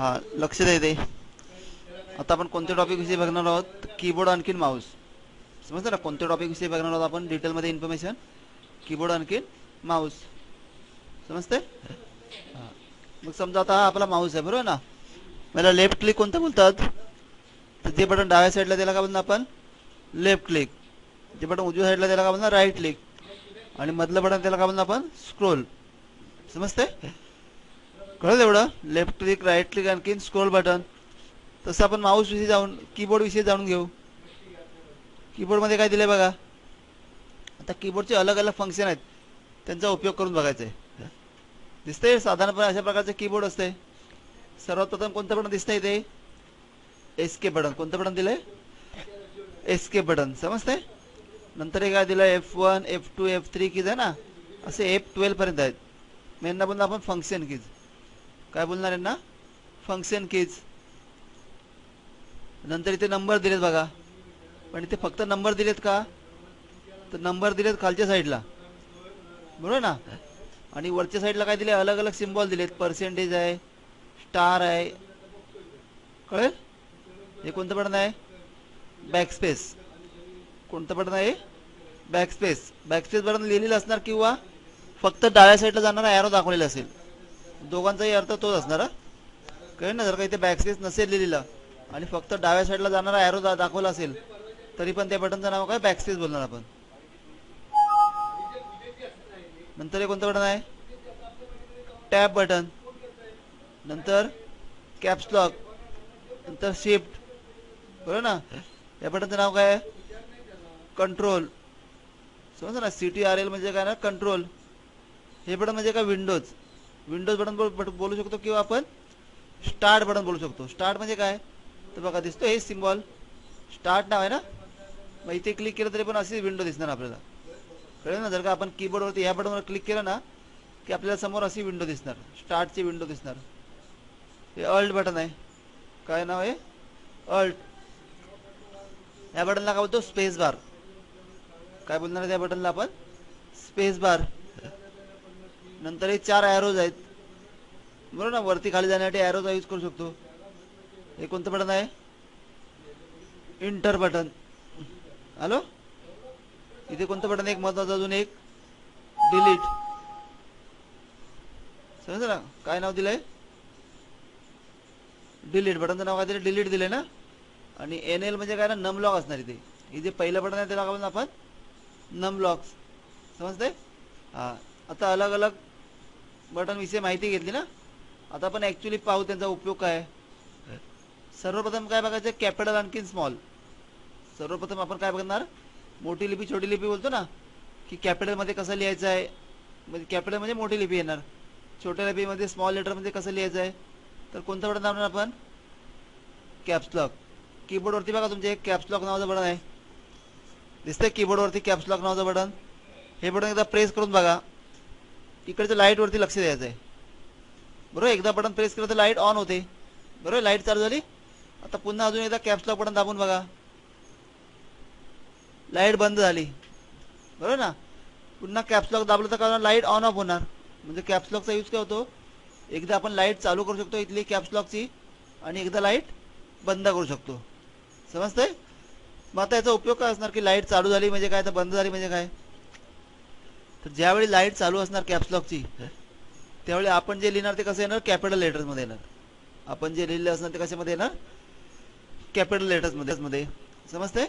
हा लक्ष द्या ते. आता आपण कोणत्या टॉपिकविषयी बघणार आहोत? कीबोर्ड आणखीन माऊस समजतं ना? कोणत्या टॉपिकविषयी बघणार आहोत आपण? डिटेलमध्ये इन्फॉर्मेशन कीबोर्ड आणखीन माऊस समजते मग समजा आता हा आपला माऊस आहे बरोबर ना? मला लेफ्ट क्लिक कोणतं बोलतात? तर जे बटन डाव्या साईडला त्याला का बोलणार आपण? लेफ्ट क्लिक जे बटन उजव्या साईडला त्याला का बोलणार राईट क्लिक आणि मधलं बटन त्याला का बोलणार आपण? स्क्रोल समजते कळलं एवढं? लेफ्ट क्लिक राईट क्लिक आणखीन स्क्रोल बटन तसं आपण माऊस विषयी जाऊन कीबोर्ड विषयी जाणून घेऊ. कीबोर्डमध्ये काय दिलंय बघा? आता कीबोर्डचे अलग अलग फंक्शन आहेत. त्यांचा उपयोग करून बघायचा आहे दिसतंय साधारणपणे अशा प्रकारचे कीबोर्ड असते सर्वात प्रथम कोणतं बटन दिसतंय ते एस्के बटन कोणतं बटन दिलंय? एस्के बटन समजतंय? नंतर हे काय दिलं F one F two F three keys आहे ना? असे एफ ट्वेल्व पर्यंत आहेत. मेन आपण फंक्शन कीज काय बोलणार यांना? फंक्शन कीज नंतर इथे नंबर दिलेत बघा. पण इथे फक्त नंबर दिलेत का? तर नंबर दिलेत खालच्या साईडला बरोबर ना? आणि वरच्या साईडला काय दिले? अलग अलग सिम्बॉल दिलेत. पर्सेंटेज आहे स्टार आहे. कळेल? हे कोणतं बटन आहे? बॅकस्पेस कोणतं बटन आहे? बॅकस्पेस बॅकस्पेस बटन लिहिलेलं असणार किंवा फक्त डाव्या साईडला जाणारा ॲरो दाखवलेला असेल. दोघांचाही अर्थ तोच असणार कळेल ना जर का इथे बॅकस्पेस नसेल लिहिलेलं आणि फक्त डाव्या साईडला जाणारा ॲरो दा दाखवला असेल तरी पण त्या बटनचं नाव काय? बॅकस्पेस बोलणार आपण. नंतर हे कोणतं बटन आहे? टॅप बटन नंतर कॅप्सलॉक नंतर शिफ्ट बरोबर ना? या बटनचं नाव काय? आहे कंट्रोल समजा ना? सी टी आर एल म्हणजे काय ना? कंट्रोल हे बटन म्हणजे काय? विंडोज विंडोज बटन बोल बट- बोलू शकतो किंवा आपण स्टार्ट बटन बोलू शकतो. स्टार्ट म्हणजे काय? तर बघा दिसतो हे सिम्बॉल. स्टार्ट नाव आहे ना? मग इथे क्लिक केलं तरी पण अशी विंडो दिसणार आपल्याला. कळलं ना? जर का आपण कीबोर्डवरती ह्या बटनवर क्लिक केलं ना की आपल्याला समोर अशी विंडो दिसणार. स्टार्टची विंडो दिसणार. हे अल्ट बटन आहे. काय नाव आहे? अल्ट या बटनला काय बोलतो? स्पेस बार काय बोलणार त्या बटनला आपण? स्पेस बार नंतर हे चार ॲरोज आहेत. बरोबर ना? वरती खाली जाण्यासाठी ॲरोचा यूज करू शकतो. हे कोणतं बटन आहे? इंटर बटन हॅलो इथे कोणतं बटन एक महत्वाचं अजून एक. डिलीट समजलं ना? काय नाव दिलंय? डिलीट बटनचं नाव काय दिलं डिलीट दिलंय ना? आणि एन एल म्हणजे काय ना? नम लॉक असणार इथे. हे जे पहिलं बटन आहे त्याला आपण नम लॉक्स समजतंय? हा. आता अलग अलग बटन विषयी माहिती घेतली ना? आता आपण ॲक्च्युली पाहू त्यांचा उपयोग काय आहे. सर्वप्रथम काय बघायचं कॅपिटल आणखीन स्मॉल सर्वप्रथम आपण काय बघणार? मोठी लिपी छोटी लिपी बोलतो ना? की कॅपिटलमध्ये कसं लिहायचं आहे? म्हणजे कॅपिटल म्हणजे मोठी लिपी येणार. छोट्या लिपीमध्ये स्मॉल लेटरमध्ये म्हणजे कसं लिहायचं आहे? तर कोणतं बटन दाबणार आपण? कॅप्सलॉक कीबोर्डवरती बघा तुमचे. एक कॅप्स नावाचं बटन आहे. दिसतंय कीबोर्डवरती कॅप्सलॉक नावाचं बटन. हे बटन एकदा प्रेस करून बघा. इकडच्या लाईटवरती लक्ष द्यायचं आहे. बरोबर? एकदा बटन प्रेस केलं तर लाइट ऑन होते. बरोबर? लाइट चालू झाली. आता पुन्हा अजून एकदा कॅप्सला बटन दाबून बघा. लाइट बंद झाली. बरोबर ना? पुन्हा कॅप्सलॉक दाबलं तर काय लाइट ऑन ऑफ होणार. म्हणजे कॅप्सलॉकचा यूज काय होतो? एकदा आपण लाइट चालू करू शकतो इथली कॅप्सलॉकची आणि एकदा लाइट बंद करू शकतो. समजतंय? मग आता याचा उपयोग काय असणार की लाइट चालू झाली म्हणजे काय? तर बंद झाली म्हणजे काय? तर ज्यावेळी लाइट चालू असणार कॅप्सलॉकची त्यावेळी आपण जे लिहिणार ते कसं येणार? कॅपिटल लेटर्समध्ये येणार. आपण जे लिहिलं असणार ते कशामध्ये येणार? कॅपिटल लेटर्समध्ये मध्ये समजतंय?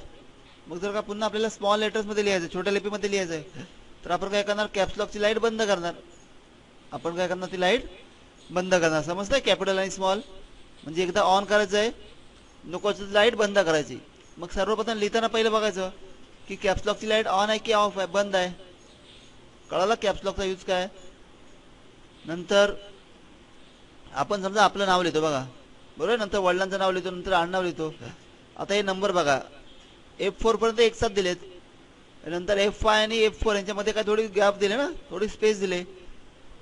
मग जर का पुन्हा आपल्याला स्मॉल लेटर्समध्ये लिहायचं छोट्या लिपीमध्ये लिहायचं आहे तर आपण काय करणार? कॅप्सलॉकची लाइट बंद करणार. आपण काय करणार? ती लाइट बंद करणार. समजतंय? कॅपिटल आणि स्मॉल म्हणजे एकदा ऑन करायचं आहे नको लाइट बंद करायची. मग सर्वप्रथम लिहिताना पहिलं बघायचं की कॅप्सलॉकची लाइट ऑन आहे की ऑफ आहे? बंद आहे. कळाला कॅप्स लॉकचा यूज काय? नंतर आपण समजा आपलं नाव लिहितो बघा. बरोबर? नंतर वडिलांचं नाव लिहितो नंतर आडनाव लिहितो. आता हे नंबर बघा. एफ फोर पर्यंत एक साथ दिलेत. नंतर एफ फाय आणि एफ फोर यांच्यामध्ये काय थोडी गॅप दिले ना? थोडी स्पेस दिले.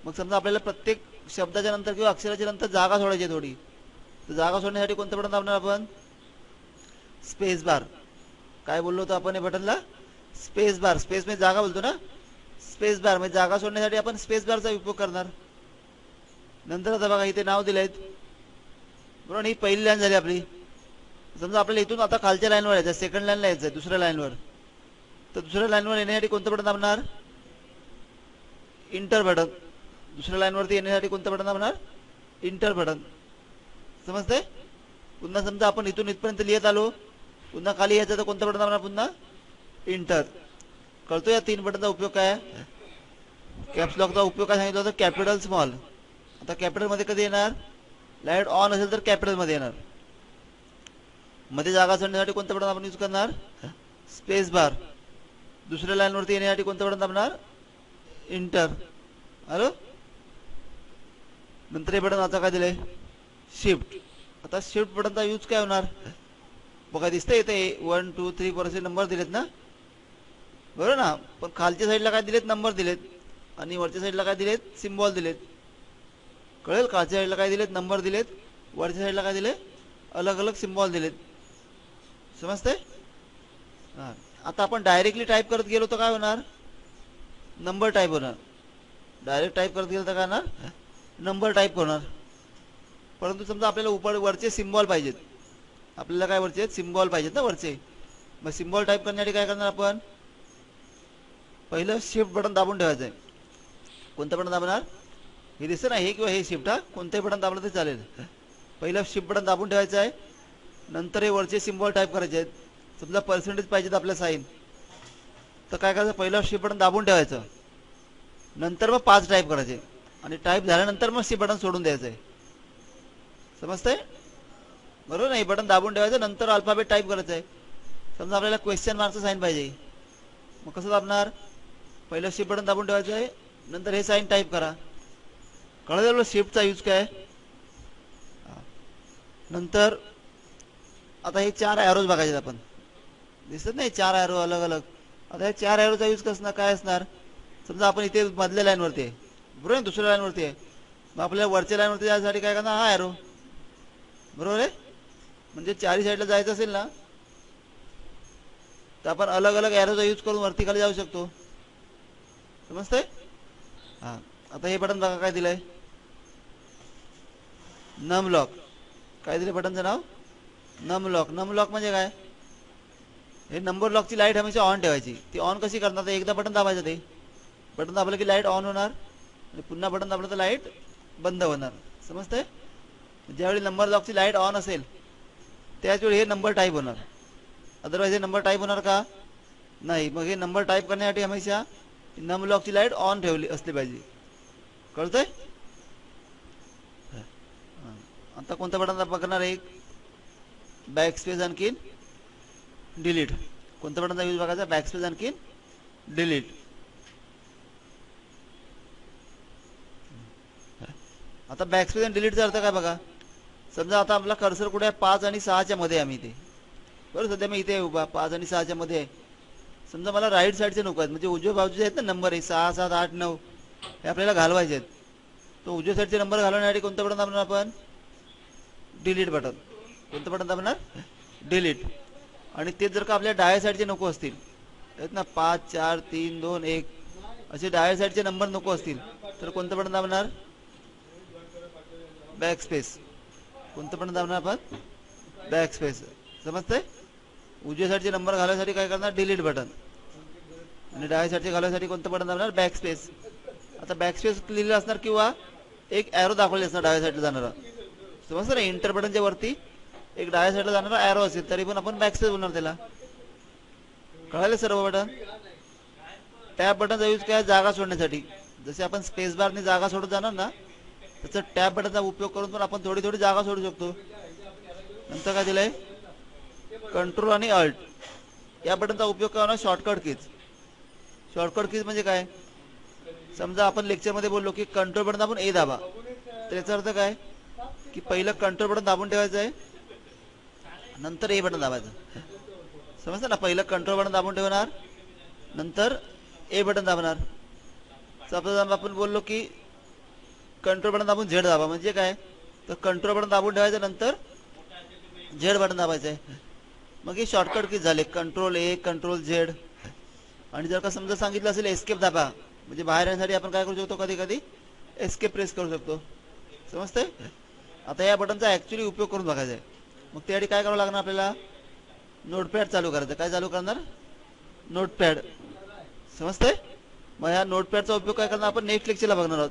मग समजा आपल्याला प्रत्येक शब्दाच्या नंतर किंवा अक्षराच्या नंतर जागा सोडायची आहे थोडी. तर जागा सोडण्यासाठी कोणतं बटन दाबणार आपण? स्पेस बार काय बोललो होतो आपण हे बटनला स्पेस बार स्पेस म्हणजे जागा बोलतो ना? स्पेस बार म्हणजे जागा सोडण्यासाठी आपण स्पेस बारचा उपयोग करणार. नंतर आता बघा इथे नाव दिले आहेत बरोबर ही पहिली लाईन झाली आपली. समजा आपल्याला इथून आता खालच्या लाईनवर यायचं सेकंड लाईनला यायचं आहे दुसऱ्या लाईनवर तर दुसऱ्या लाईनवर येण्यासाठी कोणतं बटन दाबणार इंटर बटन दुसऱ्या लाईनवरती येण्यासाठी कोणतं बटन दाबणार इंटर बटन समजते पुन्हा समजा आपण इथून इथपर्यंत लिहित आलो. पुन्हा खाली यायचं तर कोणतं बटन दाबणार पुन्हा? इंटर कळतो या तीन बटनचा उपयोग काय कॅप्स लॉकचा उपयोग काय सांगितलं होतं? कॅपिटल स्मॉल आता कॅपिटलमध्ये कधी येणार? लाइट ऑन असेल तर कॅपिटलमध्ये येणार. मध्ये जागा सोडण्यासाठी कोणतं बटन आपण यूज करणार? स्पेस बार दुसऱ्या लाईनवरती येण्यासाठी कोणतं बटन दाबणार इंटर हॅलो? नंतर हे बटन आता काय दिलंय? शिफ्ट आता शिफ्ट बटनचा यूज काय होणार? बघा दिसतंय इथे. वन टू थ्री फोर असे नंबर दिलेत ना? बरोबर ना? पण खालच्या साईडला काय दिलेत? नंबर दिलेत. आणि वरच्या साईडला काय दिलेत? सिम्बॉल दिलेत. कळेल? खालच्या साईडला काय दिलेत? नंबर दिलेत. वरच्या साईडला काय दिले अलग अलग सिम्बॉल दिलेत. समजते हां. आता आपण डायरेक्टली टाईप करत गेलो तर काय होणार? नंबर टाईप होणार. डायरेक्ट टाईप करत गेलो तर काय होणार? नंबर टाईप होणार. परंतु समजा आपल्याला उपर वरचे सिम्बॉल पाहिजेत. आपल्याला काय वरचे? सिम्बॉल पाहिजेत ना वरचे. मग सिम्बॉल टाईप करण्यासाठी काय करणार आपण? पहिलं शिफ्ट बटन दाबून ठेवायचं आहे. कोणतं बटन दाबणार? हे दिसतं ना हे किंवा हे शिफ्ट हा? कोणतंही बटन दाबलं तरी चालेल. पहिलं शिफ्ट बटन दाबून ठेवायचं आहे. नंतर हे वरचे सिम्बॉल टाईप करायचे आहेत. समजा पर्सेंटेज पाहिजेत आपल्या साईन तर काय करायचं? पहिलं शिफ्ट बटन दाबून ठेवायचं. नंतर मग पाच टाईप करायचे. आणि टाईप झाल्यानंतर मग शिफ्ट बटन सोडून द्यायचं आहे. समजतंय? बरोबर नाही? बटन दाबून ठेवायचं नंतर अल्फाबेट टाईप करायचं आहे. समजा आपल्याला क्वेश्चन मार्कचं साईन पाहिजे. मग कसं दाबणार? पहिलं शिफ्ट बटन दाबून ठेवायचं आहे. नंतर हे साईन टाईप करा. कळलं शिफ्टचा यूज काय नंतर आता हे चार ॲरोज बघायचे आपण. दिसत नाही चार ॲरो अलग अलग. आता हे चार ॲरोचा यूज कसणार काय असणार? समजा आपण इथे मधल्या लाईनवरती आहे. बरोबर आहे दुसऱ्या लाईनवरती आहे. मग आपल्याला वरच्या लाईनवरती जायसाठी काय करणार? हा ॲरो बरोबर आहे? म्हणजे चारी साईडला जायचं असेल ना तर आपण अलग अलग ॲरोचा यूज करून वरती खाली जाऊ शकतो. समजतंय हां आता हे बटन बघा काय दिलंय? नम लॉक काय दिलं बटनचं नाव? नम लॉक नम लॉक म्हणजे काय? हे नंबर लॉकची लाइट हमेशा ऑन ठेवायची. ती ऑन कशी करणार? तर एकदा बटन दाबायचं ते. बटन दाबलं की लाइट ऑन होणार. आणि पुन्हा बटन दाबलं तर लाइट बंद होणार. समजतंय? ज्यावेळी नंबर लॉकची लाइट ऑन असेल त्याच वेळी हे नंबर टाईप होणार. अदरवाईज हे नंबर टाईप होणार का? नाही. मग हे नंबर टाईप करण्यासाठी हमेशा नमलॉकची लाइट ऑन ठेवली असली पाहिजे. कळतंय? आता कोणत्या बटन बघणार एक बॅक स्पेस आणखीन डिलीट. कोणत्या बटनचा यूज बघायचा? बॅक स्पेस आणखीन डिलीट. आता बॅक स्पेस आणि डिलीटचा अर्थ काय बघा? समजा आता आपला कर्सर कुठे आहे? पाच आणि सहाच्या मध्ये आहे आम्ही इथे. बरं सध्या मी इथे उभा पाच आणि सहाच्या मध्ये आहे. समजा मला राईट साईडचे नको आहेत. म्हणजे उजव्या बाजूचे आहेत ना नंबर आहे सहा सात आठ नऊ. हे आपल्याला घालवायचे आहेत. तो उजव्या साईडचे नंबर घालवण्यासाठी कोणतं बटन दाबणार आपण? डिलीट बटन कोणतं बटन दाबणार? डिलीट आणि ते जर का आपल्या डाव्या साईडचे नको असतील आहेत ना पाच चार तीन दोन एक असे डाव्या साईडचे नंबर नको असतील तर कोणतं बटन दाबणार? बॅक स्पेस कोणतं बटन दाबणार आपण? बॅक स्पेस समजतंय? उजव्या साईडचे नंबर घालण्यासाठी काय करणार? डिलीट बटन आणि डाव्या साईडचे घालवण्यासाठी कोणतं बटन दाबणार? बॅक स्पेस आता बॅक स्पेस लिहिलेलं असणार किंवा एक ॲरो दाखवलेलं असणार डाव्या साईडला जाणारा. समजतं ना इंटर बटनच्या वरती एक डाव्या साईडला जाणारा ॲरो असेल तरी पण आपण बॅक स्पेस बोलणार त्याला. कळाले सर्व हो बटन? टॅप बटनचा यूज काय जागा सोडण्यासाठी. जसे आपण स्पेस बारने जागा सोडत जाणार ना त्याचा टॅप बटनचा उपयोग करून पण आपण थोडी थोडी जागा सोडू शकतो. नंतर काय दिलंय? कंट्रोल आणि अल्ट या बटनचा उपयोग करणार शॉर्टकट कीज शॉर्टकट कीज म्हणजे काय? समजा आपण लेक्चरमध्ये बोललो की कंट्रोल बटन दाबून ए दाबा. तर याचा अर्थ काय? की पहिलं कंट्रोल बटन दाबून ठेवायचं आहे. नंतर ए बटन दाबायचं. समजतं ना? पहिलं कंट्रोल बटन दाबून ठेवणार. नंतर ए बटन दाबणार. समजा आपण बोललो की कंट्रोल बटन दाबून झेड दाबा. म्हणजे काय? तर कंट्रोल बटन दाबून ठेवायचं नंतर झेड बटन दाबायचं आहे. मग हे शॉर्टकट की झाले. कंट्रोल ए कंट्रोल झेड आणि जर का समजा सांगितलं असेल एस्केप दाबा म्हणजे बाहेर येण्यासाठी आपण काय करू शकतो कधी कधी एस्केप प्रेस करू शकतो. समजतंय? आता या बटनचा ॲक्च्युली उपयोग करून बघायचा आहे. मग त्यासाठी काय करावं लागणार आपल्याला? नोटपॅड चालू करायचं. काय चालू करणार? नोटपॅड समजतंय? मग ह्या नोटपॅडचा उपयोग काय करणार आपण? नेक्स्ट लेक्चरला बघणार आहोत.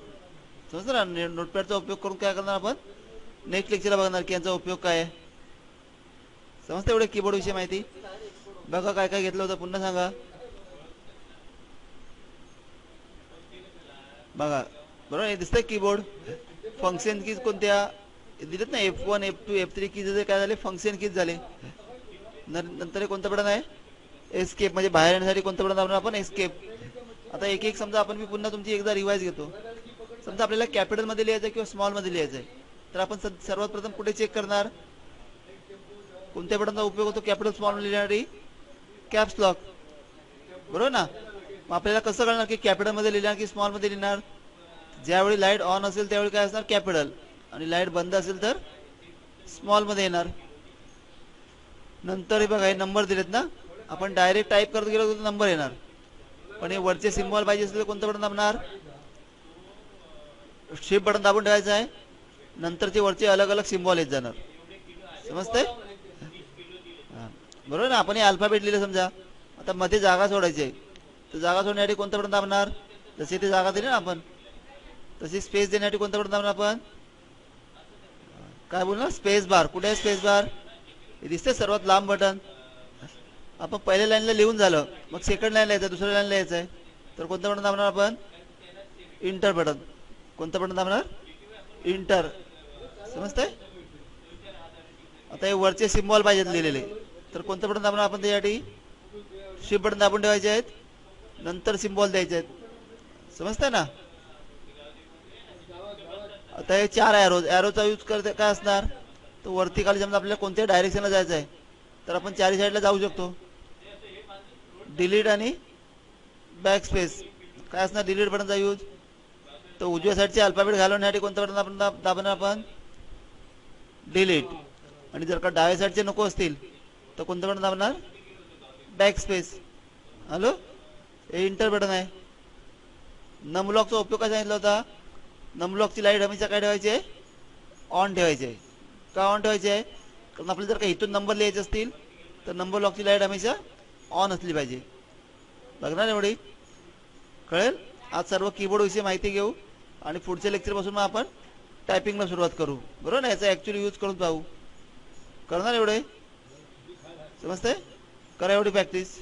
समजतं ना? नोटपॅडचा उपयोग करून काय करणार आपण? नेक्स्ट लेक्चरला बघणार की यांचा उपयोग काय आहे? समजतं एवढे कीबोर्डविषयी माहिती? बघा काय काय घेतलं होतं. पुन्हा सांगा. बघा बरोबर? हे दिसतंय कीबोर्ड फंक्शन कीज कोणत्या? दिलेत ना F one F two F three keys काय झाले फंक्शन कीज झाले. नंतर कोणतं बटन आहे? एस्केप म्हणजे बाहेर येण्यासाठी कोणतं बटन दाबणार आपण? एस्केप आता एक एक समजा आपण मी पुन्हा तुमची एकदा रिवाईज घेतो. समजा आपल्याला कॅपिटलमध्ये लिहायचं आहे किंवा स्मॉलमध्ये लिहायचं आहे तर आपण स- सर्वात प्रथम कुठे चेक करणार? कोणत्या बटनचा उपयोग होतो कॅपिटल स्मॉल लिहिण्यासाठी? कॅप्स लॉक बरोबर ना? मग आपल्याला कसं कळणार की कॅपिटलमध्ये लिहिणार की स्मॉलमध्ये लिहिणार? ज्यावेळी लाइट ऑन असेल त्यावेळी काय असणार? कॅपिटल आणि लाइट बंद असेल तर स्मॉलमध्ये येणार. नंतर हे बघा हे नंबर दिलेत ना? आपण डायरेक्ट टाईप करत गेलो तर नंबर येणार. पण हे वरचे सिम्बॉल पाहिजे असेल तर कोणतं बटन दाबणार? शिफ्ट बटन दाबून ठेवायचं आहे. नंतरचे वरचे अलग अलग सिम्बॉल येत जाणार. समजतंय? बरोबर ना? आपण हे अल्फाबेट लिहिलं समजा. आता मध्ये जागा सोडायची आहे. तर जागा सोडण्यासाठी कोणतं बटन दाबणार जशी ती जागा दिली ना आपण. तशी स्पेस देण्यासाठी कोणतं बटन दाबणार आपण? काय बोलणार? स्पेस बार कुठे आहे स्पेस बार हे दिसते सर्वात लांब बटन आपण पहिल्या लाईनला लिहून झालं. मग सेकंड लाईनला यायचं दुसऱ्या लाईनला यायचं आहे तर कोणतं बटन दाबणार आपण? इंटर बटन कोणतं बटन दाबणार इंटर समजतंय? आता हे वरचे सिम्बॉल पाहिजेत लिहिलेले. तर कोणतं बटन दाबणार आपण त्यासाठी शिफ्ट बटन दाबून ठेवायचे आहेत. नंतर सिम्बॉल द्यायचे आहेत समजतंय ना? आता हे चार ॲरो ॲरोचा यूज करते काय असणार? तर वरती खाली समजा आपल्याला कोणत्या डायरेक्शनला जायचं आहे तर आपण चारी साईडला जाऊ शकतो. डिलीट आणि बॅक स्पेस काय असणार डिलीट बटनचा यूज तर उजव्या साईडचे अल्फाबेट घालवण्यासाठी कोणतं बटन आपण दाबणार आपण? डिलीट आणि जर का डाव्या साईडचे नको असतील तर कोणतं बटन दाबणार? बॅक स्पेस हॅलो हे इंटर बटन आहे. नमलॉकचा उपयोग काय सांगितला होता? नमलॉकची लाइट हमेशा काय ठेवायची? आहे ऑन ठेवायची. आहे का ऑन ठेवायची? आहे कारण आपल्याला जर का इथून नंबर लिहायचे असतील तर नंबर लॉकची लाइट हमेशा ऑन असली पाहिजे. बघणार एवढी? कळेल? आज सर्व कीबोर्डविषयी माहिती घेऊ आणि पुढच्या लेक्चरपासून मग आपण टायपिंगला सुरुवात करू. बरोबर ना? याचा ॲक्च्युली यूज करून पाहू. करणार एवढे? समजते करा एवढी प्रॅक्टिस